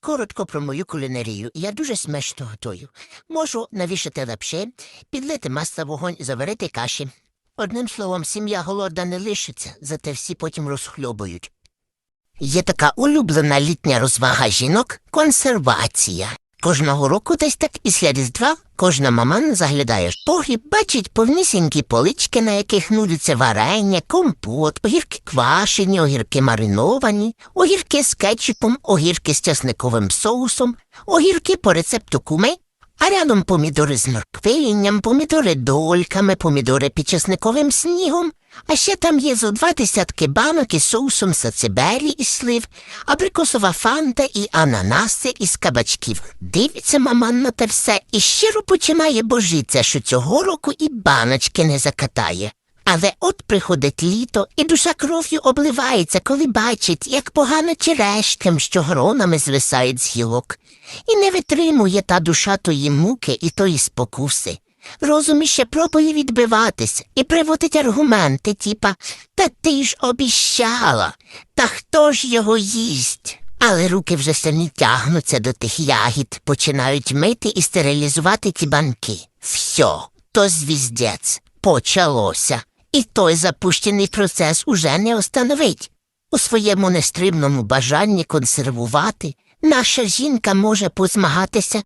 коротко про мою кулінарію. Я дуже смачно готую. Можу навішати лапші, підлити масло вогонь, заварити каші. Одним словом, сім'я голодна не лишиться, зате всі потім розхльобують. Є така улюблена літня розвага жінок консервація. Кожного року десь так після Різдва кожна маман заглядає погріб, бачить повнісінькі полички, на яких нудиться варення, компот, огірки квашені, огірки мариновані, огірки з кетчупом, огірки з часниковим соусом, огірки по рецепту куми, а рядом помідори з морквинням, помідори дольками, помідори під часниковим снігом, а ще там є зо два десятки банок із соусом сацибері і слив, абрикосова фанта і ананаси із кабачків. Дивиться маман на те все і щиро починає божиться, що цього року і баночки не закатає. Але от приходить літо, і душа кров'ю обливається, коли бачить, як погано черешкам, що гронами звисають з гілок, і не витримує та душа тої муки і тої спокуси. Розум іще пробує відбиватись і приводить аргументи, типа Та ти ж обіщала, та хто ж його їсть? Але руки вже самі тягнуться до тих ягід, починають мити і стерилізувати ті банки. Всьо, то звіздець, почалося. І той запущений процес уже не остановить. У своєму нестримному бажанні консервувати наша жінка може позмагатися